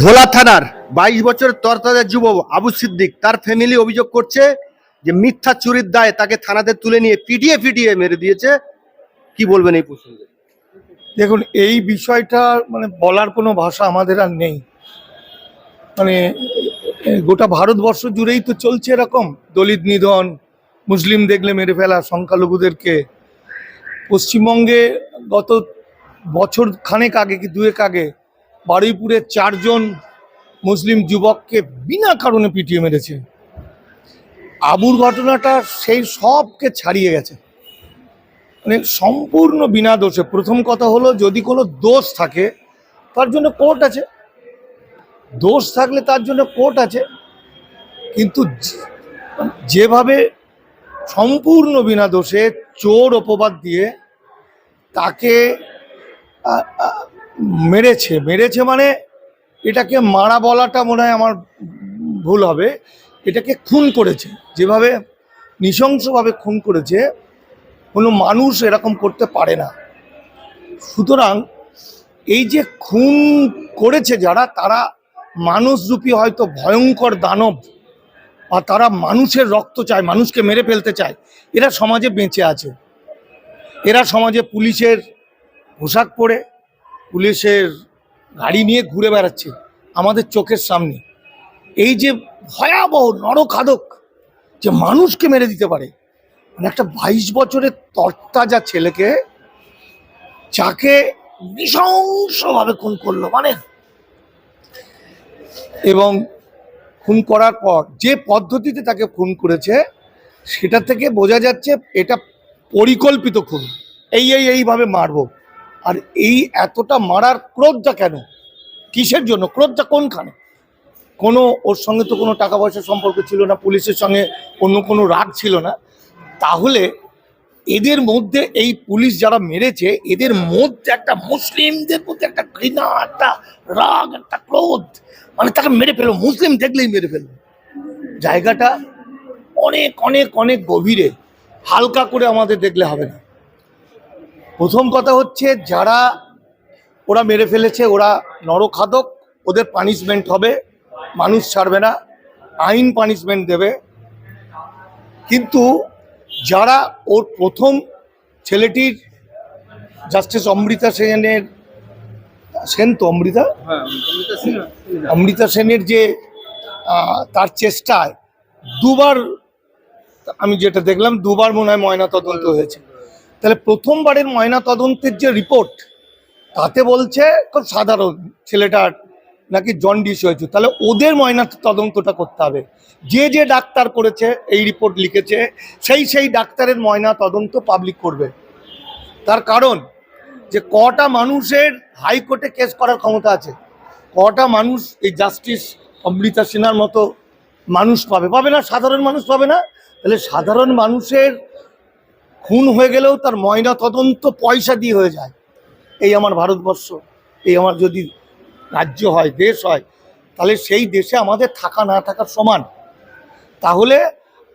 ভোলা থানার বাইশ বছরের তরতাজা যুবক আবু সিদ্দিক, তার ফ্যামিলি অভিযোগ করছে যে মিথ্যা চুরির দায়ে তাকে থানাতে তুলে নিয়ে পিটিয়ে পিটিয়ে মেরে দিয়েছে। কি বলবেন এই প্রসঙ্গে? দেখুন, এই বিষয়টা মানে বলার কোনো ভাষা আমাদের আর নেই। মানে গোটা ভারতবর্ষ জুড়েই তো চলছে এরকম দলিত নিধন, মুসলিম দেখলে মেরে ফেলা সংখ্যালঘুদেরকে। পশ্চিমবঙ্গে গত বছর খানেক আগে কি দুয়েক আগে বারুইপুরে চারজন মুসলিম যুবককে বিনা কারণে পিটিয়ে মেরেছে। আবুর ঘটনাটা সেই সবকে ছাড়িয়ে গেছে। মানে সম্পূর্ণ বিনা দোষে। প্রথম কথা হলো, যদি কোনো দোষ থাকে, তার জন্য কোর্ট আছে। দোষ থাকলে তার জন্য কোর্ট আছে। কিন্তু যেভাবে সম্পূর্ণ বিনা দোষে চোর অপবাদ দিয়ে তাকে মেরেছে। মেরেছে মানে এটাকে মারা বলাটা মনে হয় আমার ভুল হবে। এটাকে খুন করেছে। যেভাবে নৃশংসভাবে খুন করেছে, কোনো মানুষ এরকম করতে পারে না। সুতরাং এই যে খুন করেছে যারা, তারা মানুষরূপী হয়তো ভয়ঙ্কর দানব আর তারা মানুষের রক্ত চায়, মানুষকে মেরে ফেলতে চায়। এরা সমাজে বেঁচে আছে। এরা সমাজে পুলিশের পোশাক পরে পুলিশের গাড়ি নিয়ে ঘুরে বেড়াচ্ছে আমাদের চোখের সামনে। এই যে ভয়াবহ নরখাদক যে মানুষকে মেরে দিতে পারে মানে একটা বাইশ বছরের তরতাজা ছেলেকে যাকে নৃশংসভাবে খুন করল মানে। এবং খুন করার পর যে পদ্ধতিতে তাকে খুন করেছে, সেটা থেকে বোঝা যাচ্ছে এটা পরিকল্পিত খুন। এই এই, এইভাবে মারবো। আর এই এতটা মারার ক্রোধটা কেন? কিসের জন্য? ক্রোধটা কোনখানে? কোনো ওর সঙ্গে তো কোনো টাকা পয়সার সম্পর্ক ছিল না, পুলিশের সঙ্গে অন্য কোনো রাগ ছিল না। তাহলে এদের মধ্যে এই পুলিশ যারা মেরেছে, এদের মধ্যে একটা মুসলিমদের মধ্যে একটা ঘৃণা, একটা রাগ, একটা ক্রোধ মানে তাকে মেরে ফেলো মুসলিম দেখলেই মেরে ফেলবে। জায়গাটা অনেক অনেক অনেক গভীরে। হালকা করে আমাদের দেখলে হবে না। প্রথম কথা হচ্ছে যারা ওরা মেরে ফেলেছে ওরা নরখাদক ওদের পানিশমেন্ট হবে মানুষ ছাড়বে না আইন পানিশমেন্ট দেবে। কিন্তু যারা ওর প্রথম ছেলেটির জাস্টিস অমৃতা সেনের সেন তো অমৃতা? অমৃতা সেনের যে তার চেষ্টায় দুবার আমি যেটা দেখলাম দুবার মনে হয় ময়না তদন্ত হয়েছে। তাহলে প্রথমবারের ময়না তদন্তের যে রিপোর্ট, তাতে বলছে খুব সাধারণ ছেলেটার নাকি জন্ডিস হয়েছে। তাহলে ওদের ময়না তদন্তটা করতে হবে। যে যে ডাক্তার করেছে, এই রিপোর্ট লিখেছে, সেই সেই ডাক্তারের ময়না তদন্ত পাবলিক করবে। তার কারণ যে কটা মানুষের হাইকোর্টে কেস করার ক্ষমতা আছে। কটা মানুষ এই জাস্টিস অমৃতা সিনহার মতো মানুষ পাবে। পাবে না, সাধারণ মানুষ পাবে না। তাহলে সাধারণ মানুষের খুন হয়ে গেলেও তার ময়না তদন্ত পয়সা দিয়ে হয়ে যায়। এই আমার ভারতবর্ষ, এই আমার যদি রাজ্য হয়, দেশ হয়, তাহলে সেই দেশে আমাদের থাকা না থাকার সমান। তাহলে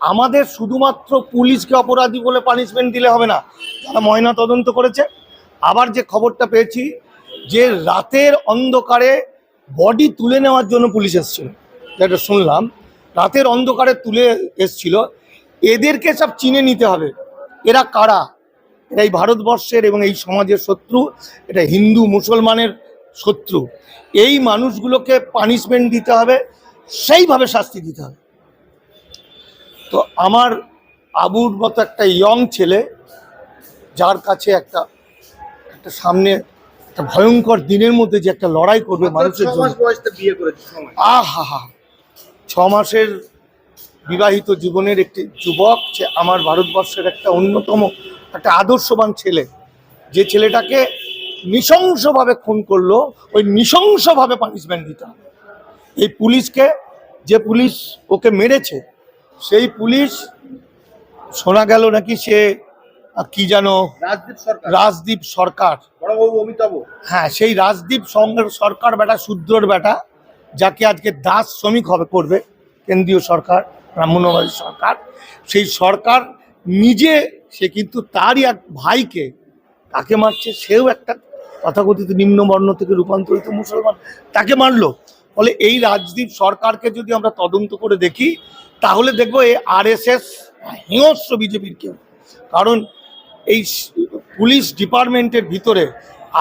আমাদের শুধুমাত্র পুলিশকে অপরাধী বলে পানিশমেন্ট দিলে হবে না। তারা ময়না তদন্ত করেছে, আবার যে খবরটা পেয়েছি যে রাতের অন্ধকারে বডি তুলে নেওয়ার জন্য পুলিশ এসেছিল। যেটা শুনলাম, রাতের অন্ধকারে তুলে এসছিল। এদেরকে সব চিনে নিতে হবে। এরা কারা? এরা এই ভারতবর্ষের এবং এই সমাজের শত্রু এটা হিন্দু মুসলমানের শত্রু। এই মানুষগুলোকে পানিশমেন্ট দিতে হবে সেইভাবে শাস্তি দিতে হবে। তো আমার আবুর মতো একটা ইয়ং ছেলে যার কাছে একটা একটা সামনে একটা ভয়ঙ্কর দিনের মধ্যে যে একটা লড়াই করবে মানুষের জন্য। আহা হা। ছ মাসের বিবাহিত জীবনের একটি যুবক সে আমার ভারতবর্ষের একটা অন্যতম একটা আদর্শবান ছেলে। যে ছেলেটাকে নৃশংসভাবে খুন করল ওই নৃশংসভাবে পানিশমেন্ট দিতে হবে। এই পুলিশকে যে পুলিশ ওকে মেরেছে সেই পুলিশ শোনা গেল নাকি সে কি যেন রাজদীপ সরকার। রাজদীপ সরকার। বড়বাবু অমিতাভ। হ্যাঁ সেই রাজদীপ সরকার বেটা শূদ্রর বেটা যাকে আজকে দাস শ্রমিক হবে করবে কেন্দ্রীয় সরকার। ব্রাহ্মণবাড়ি সরকার, সেই সরকার নিজে, সে কিন্তু তারই এক ভাইকে তাকে মারছে, সেও একটা তথাকথিত নিম্নবর্ণ থেকে রূপান্তরিত মুসলমান, তাকে মারলো। ফলে এই রাজদীপ সরকারকে যদি আমরা তদন্ত করে দেখি, তাহলে দেখব এই আর এস এস হিংস্র বিজেপির কেউ কারণ এই পুলিশ ডিপার্টমেন্টের ভিতরে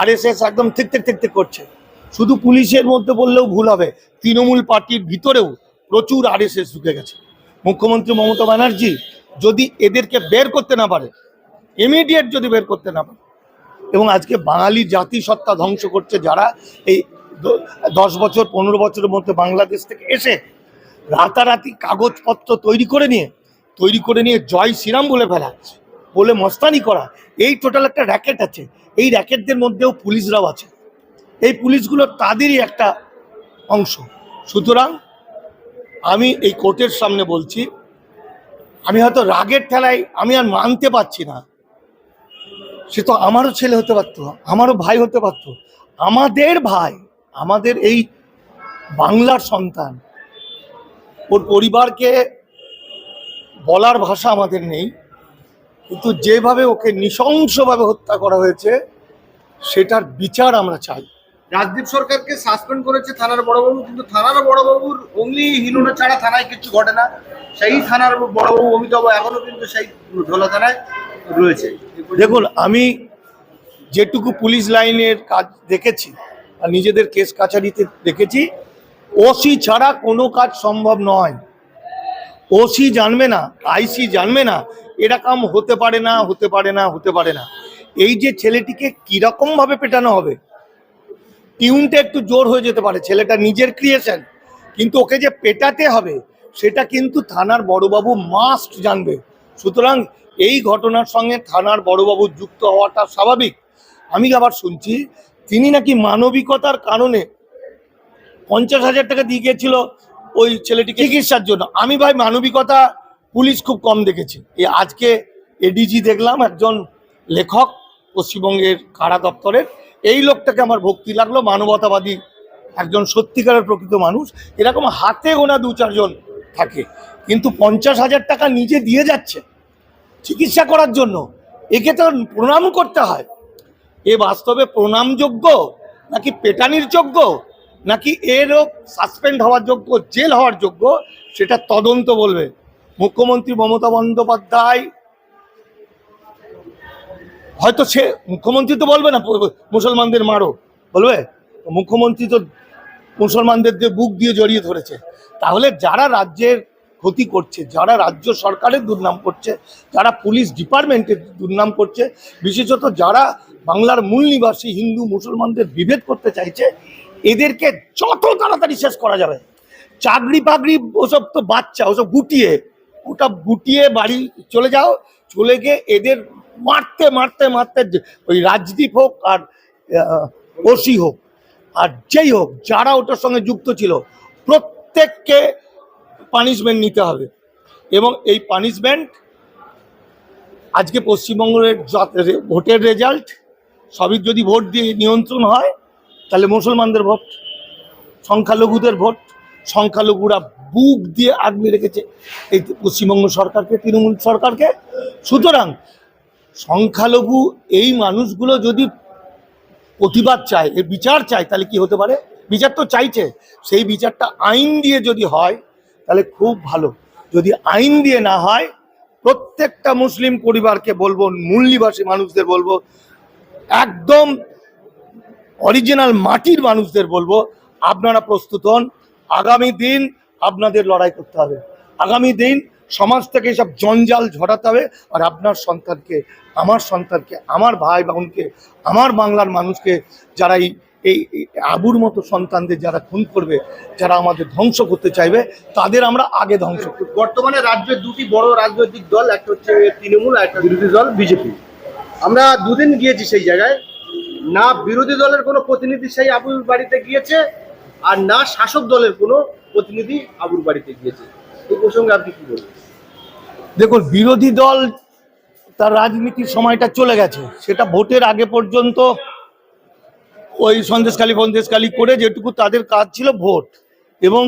আর এস এস একদম ঠিক ঠিক ঠিক করছে। শুধু পুলিশের মধ্যে বললেও ভুল হবে, তৃণমূল পার্টির ভিতরেও প্রচুর আর এস এস ঢুকে গেছে। মুখ্যমন্ত্রী মমতা ব্যানার্জি যদি এদেরকে বের করতে না পারে ইমিডিয়েট যদি বের করতে না পারে, এবং আজকে বাঙালি জাতিসত্তা ধ্বংস করছে যারা এই দশ বছর, পনেরো বছরের মধ্যে বাংলাদেশ থেকে এসে রাতারাতি কাগজপত্র তৈরি করে নিয়ে, তৈরি করে নিয়ে জয় শ্রীরাম বলে ফেলা বলে মস্তানি করা, এই টোটাল একটা র্যাকেট আছে। এই র্যাকেটদের মধ্যেও পুলিশরাও আছে। এই পুলিশগুলো তাদেরই একটা অংশ। সুতরাং আমি এই কোর্টের সামনে বলছি, আমি হয়তো রাগের ঠেলায় আমি আর মানতে পারছি না। সে তো আমারও ছেলে হতে পারতো, আমারও ভাই হতে পারতো। আমাদের ভাই, আমাদের এই বাংলার সন্তান, ওর পরিবারকে বলার ভাষা আমাদের নেই, কিন্তু যেভাবে ওকে নৃশংসভাবে হত্যা করা হয়েছে, সেটার বিচার আমরা চাই। রাজদীপ সরকারকে সাসপেন্ড করেছে থানার বড়বাবু, কিন্তু থানার বড়বাবুর অগ্নি হিরোনা ছাড়া থানায় কিছু ঘটে না। সেই থানার বড়বাবু অমিতাভ এখনও কিন্তু সেই ঢোলা থানায় রয়েছে। দেখুন, আমি যেটুকু পুলিশ লাইনের কাজ দেখেছি আর নিজেদের কেস কাছারিতে দেখেছি, ওসি ছাড়া কোনো কাজ সম্ভব নয়। ওসি জানবে না, আইসি জানবে না, এরকম হতে পারে না, হতে পারে না, হতে পারে না। এই যে ছেলেটিকে কীরকম ভাবে পেটানো হবে টিউনটা একটু জোর হয়ে যেতে পারে, ছেলেটা নিজের ক্রিয়েশন কিন্তু ওকে যে পেটাতে হবে, সেটা কিন্তু থানার বড়বাবু মাস্ট জানবে। সুতরাং এই ঘটনার সঙ্গে থানার বড়বাবু যুক্ত হওয়াটা স্বাভাবিক। আমি আবার শুনছি, তিনি নাকি মানবিকতার কারণে পঞ্চাশ হাজার টাকা দিয়ে গিয়েছিল ওই ছেলেটিকে চিকিৎসার জন্য। আমি ভাই, মানবিকতা পুলিশ খুব কম দেখেছি। এই আজকে এডিজি দেখলাম, একজন লেখক, পশ্চিমবঙ্গের কারা দপ্তরের। এই লোকটাকে আমার ভক্তি লাগল, মানবতাবাদী একজন সত্যিকারের প্রকৃত মানুষ। এরকম হাতে গোনা দু চারজন থাকে, কিন্তু পঞ্চাশ হাজার টাকা নিজে দিয়ে যাচ্ছে চিকিৎসা করার জন্য। একে তো প্রণাম করতে হয়। এ বাস্তবে প্রণামযোগ্য নাকি পেটানির যোগ্য? নাকি এরও সাসপেন্ড হওয়ার যোগ্য, জেল হওয়ার যোগ্য? সেটা তদন্ত বলবে মুখ্যমন্ত্রী মমতা বন্দ্যোপাধ্যায় হয়তো সে মুখ্যমন্ত্রী তো বলবে না মুসলমানদের মারো। বলবে? মুখ্যমন্ত্রী তো মুসলমানদের বুক দিয়ে জড়িয়ে ধরেছে। তাহলে যারা রাজ্যের ক্ষতি করছে, যারা রাজ্য সরকারের দুর্নাম করছে, যারা পুলিশ ডিপার্টমেন্টের দুর্নাম করছে, বিশেষত যারা বাংলার মূল নিবাসী হিন্দু মুসলমানদের বিভেদ করতে চাইছে, এদেরকে যত তাড়াতাড়ি শেষ করা যাবে। চাকরি বাকরি ওসব তো বাচ্চা, ওসব গুটিয়ে, ওটা গুটিয়ে বাড়ি চলে যাও, চলে গিয়ে এদের মারতে মারতে মারতে ওই রাজদীপ হোক আর ওসি হোক, আর যেই হোক, যারা ওটার সঙ্গে যুক্ত ছিল, প্রত্যেককে পানিশমেন্ট নিতে হবে। এবং এই পানিশমেন্ট আজকে পশ্চিমবঙ্গের ভোটের রেজাল্ট সবই যদি ভোট দিয়ে নিয়ন্ত্রণ হয়, তাহলে মুসলমানদের ভোট, সংখ্যালঘুদের ভোট, সংখ্যালঘুরা বুক দিয়ে আগলে রেখেছে। এই পশ্চিমবঙ্গ সরকারকে, তৃণমূল সরকারকে। সুতরাং সংখ্যালঘু এই মানুষগুলো যদি প্রতিবাদ চায় এর বিচার চায়, তাহলে কি হতে পারে? বিচার তো চাইছে। সেই বিচারটা আইন দিয়ে যদি হয়, তাহলে খুব ভালো। যদি আইন দিয়ে না হয়, প্রত্যেকটা মুসলিম পরিবারকে বলব মূল নিবাসী মানুষদের বলব, একদম অরিজিনাল মাটির মানুষদের বলব, আপনারা প্রস্তুত হন। আগামী দিন আপনাদের লড়াই করতে হবে। আগামী দিন সমাজ থেকে সব জঞ্জাল ঝরাতে হবে আর আপনার সন্তানকে আমার সন্তানকে আমার ভাই বোনকে আমার বাংলার মানুষকে যারা এই এই আবুর মতো সন্তানদের যারা খুন করবে যারা আমাদের ধ্বংস করতে চাইবে তাদের আমরা আগে ধ্বংস করব। বর্তমানে রাজ্যের দুটি বড় রাজনৈতিক দল একটা হচ্ছে তৃণমূল আর একটা বিরোধী দল বিজেপি। আমরা দুদিন গিয়েছি সেই জায়গায়। না বিরোধী দলের কোনো প্রতিনিধি সেই আবুর বাড়িতে গিয়েছে আর না শাসক দলের কোনো প্রতিনিধি আবুর বাড়িতে গিয়েছে। এই প্রসঙ্গে আপনি কি বলবেন? দেখুন, বিরোধী দল তার রাজনীতির সময়টা চলে গেছে। সেটা ভোটের আগে পর্যন্ত ওই সন্দেশখালী ফন্দেশখালী করে যেটুকু তাদের কাজ ছিল ভোট। এবং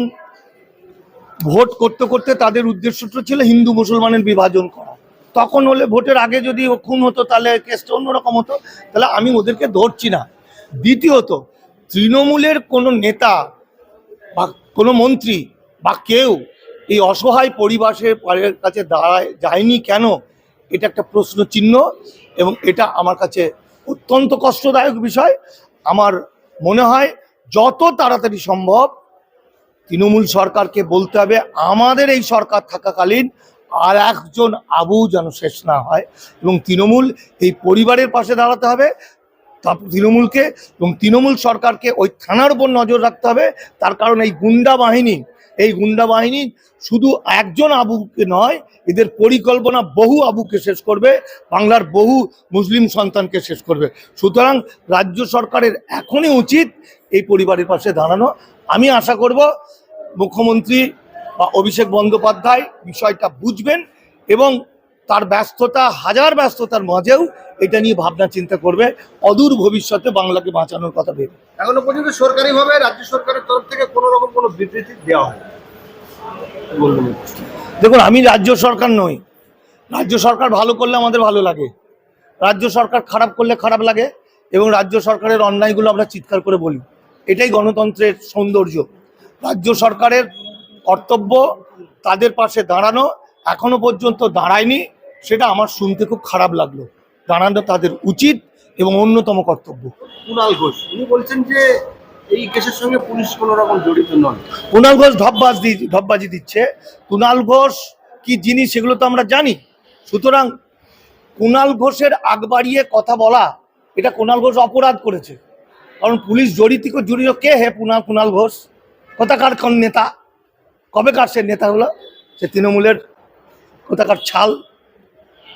ভোট করতে করতে তাদের উদ্দেশ্যটা ছিল হিন্দু মুসলমানের বিভাজন করা। তখন হলে ভোটের আগে যদি খুন হতো, তাহলে কেসটা অন্যরকম হতো। তাহলে আমি ওদেরকে ধরছি না। দ্বিতীয়ত, তৃণমূলের কোনো নেতা বা কোনো মন্ত্রী বা কেউ এই অসহায় পরিবারের পারের কাছে দাঁড়ায় যায়নি কেন? এটা একটা প্রশ্ন চিহ্ন এবং এটা আমার কাছে অত্যন্ত কষ্টদায়ক বিষয়। আমার মনে হয় যত তাড়াতাড়ি সম্ভব তৃণমূল সরকারকে বলতে হবে, আমাদের এই সরকার থাকাকালীন আর একজন আবু যেন শেষ না হয় এবং তৃণমূল এই পরিবারের পাশে দাঁড়াতে হবে তৃণমূলকে এবং তৃণমূল সরকারকে ওই থানার উপর নজর রাখতে হবে। তার কারণ এই গুন্ডা বাহিনী এই গুন্ডা বাহিনী শুধু একজন আবুকে নয়, এদের পরিকল্পনা বহু আবুকে শেষ করবে, বাংলার বহু মুসলিম সন্তানকে শেষ করবে। সুতরাং রাজ্য সরকারের এখনই উচিত এই পরিবারের পাশে দাঁড়ানো। আমি আশা করব মুখ্যমন্ত্রী বা অভিষেক বন্দ্যোপাধ্যায় বিষয়টা বুঝবেন এবং তার ব্যস্ততা হাজার ব্যস্ততার মাঝেও এটা নিয়ে ভাবনা চিন্তা করবে। অদূর ভবিষ্যতে বাংলাকে বাঁচানোর কথা ভেবে। এখনও পর্যন্ত সরকারিভাবে রাজ্য সরকারের তরফ থেকে কোনো রকম কোনো বিবৃতি দেওয়া হয় দেখুন আমি রাজ্য সরকার নই। রাজ্য সরকার ভালো করলে আমাদের ভালো লাগে। রাজ্য সরকার খারাপ করলে খারাপ লাগে এবং রাজ্য সরকারের অন্যায়গুলো আমরা চিৎকার করে বলি। এটাই গণতন্ত্রের সৌন্দর্য। রাজ্য সরকারের কর্তব্য তাদের পাশে দাঁড়ানো এখনও পর্যন্ত দাঁড়ায়নি। সেটা আমার শুনতে খুব খারাপ লাগল। দাঁড়ানো তাদের উচিত এবং অন্যতম কর্তব্য। কুণাল ঘোষ উনি বলছেন যে এই কেসের সঙ্গে পুলিশ কোনো রকম জড়িত নন। কুণাল ঘোষ ধপবাজ দি ধপবাজি দিচ্ছে। কুণাল ঘোষ কি জিনিস সেগুলো তো আমরা জানি। সুতরাং কুণাল ঘোষের আগ বাড়িয়ে কথা বলা এটা কুণাল ঘোষ অপরাধ করেছে। কারণ পুলিশ জড়িত জড়িত কে হে কুণাল কুণাল ঘোষ? কোথাকার কোন নেতা? কবেকার সে নেতা হলো? সে তৃণমূলের কোথাকার ছাল?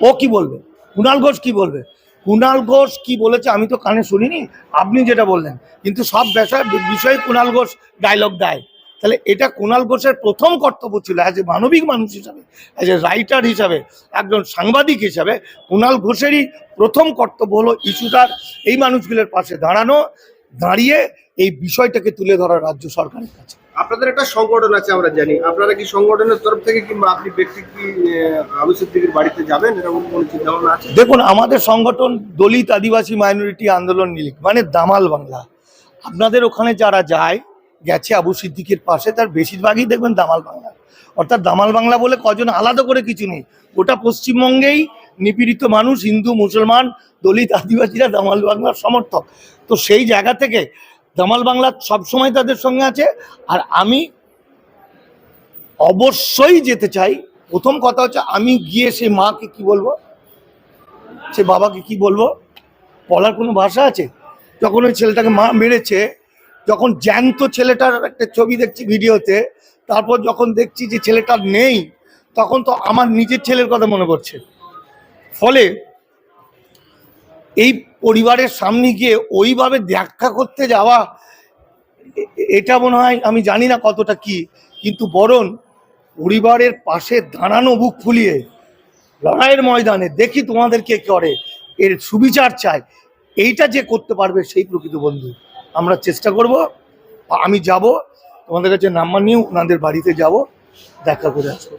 ও কি বলবে? কুণাল ঘোষ কি বলবে? কুণাল ঘোষ কি বলেছে আমি তো কানে শুনিনি, আপনি যেটা বললেন। কিন্তু সব বিষয়, বিষয়ে কুণাল ঘোষ ডায়লগ দেয়। তাহলে এটা কুণাল ঘোষের প্রথম কর্তব্য ছিল অ্যাজ এ মানবিক মানুষ হিসাবে অ্যাজ এ রাইটার হিসাবে, একজন সাংবাদিক হিসাবে, কুণাল ঘোষেরই প্রথম কর্তব্য হলো ইস্যুটার, এই মানুষগুলোর পাশে দাঁড়ানো, দাঁড়িয়ে এই বিষয়টাকে তুলে ধরা রাজ্য সরকারের কাছে। আপনাদের একটা সংগঠন আছে আমরা জানি। আপনারা কি সংগঠনের তরফ থেকে কিংবা আপনি ব্যক্তি কি আহ, বাড়িতে যাবেন? এরকম কোনো চিন্তা ভাবনা আছে? দেখুন আমাদের সংগঠন দলিত আদিবাসী মাইনরিটি আন্দোলন নীলিক মানে দামাল বাংলা। আপনাদের ওখানে যারা যায় গেছে আবু সিদ্দিকের পাশে তার বেশিরভাগই দেখবেন দামাল বাংলা। অর্থাৎ দামাল বাংলা বলে কজন আলাদা করে কিছু নেই। গোটা পশ্চিমবঙ্গেই নিপীড়িত মানুষ হিন্দু মুসলমান দলিত আদিবাসীরা দামাল বাংলার সমর্থক। তো সেই জায়গা থেকে দামাল বাংলা সবসময় তাদের সঙ্গে আছে। আর আমি অবশ্যই যেতে চাই। প্রথম কথা হচ্ছে আমি গিয়ে সেই মাকে কি বলব? সে বাবাকে কি বলব? বলার কোনো ভাষা আছে? যখন ওই ছেলেটাকে মা মেরেছে, যখন জ্যান্ত ছেলেটার একটা ছবি দেখছি ভিডিওতে, তারপর যখন দেখছি যে ছেলেটা নেই, তখন তো আমার নিজের ছেলের কথা মনে পড়ছে। ফলে এই পরিবারের সামনে গিয়ে ওইভাবে ব্যাখ্যা করতে যাওয়া, এটা মনে হয় আমি জানি না কতটা কি, কিন্তু বরং পরিবারের পাশে দাঁড়ানো, বুক ফুলিয়ে লড়াইয়ের ময়দানে দেখি তোমাদের কে করে, এর সুবিচার চাই এইটা যে করতে পারবে সেই প্রকৃত বন্ধু। আমরা চেষ্টা করব, আমি যাব, তোমাদের কাছে নাম্বার নিয়ে ওনাদের বাড়িতে যাব, দেখা করে আসব।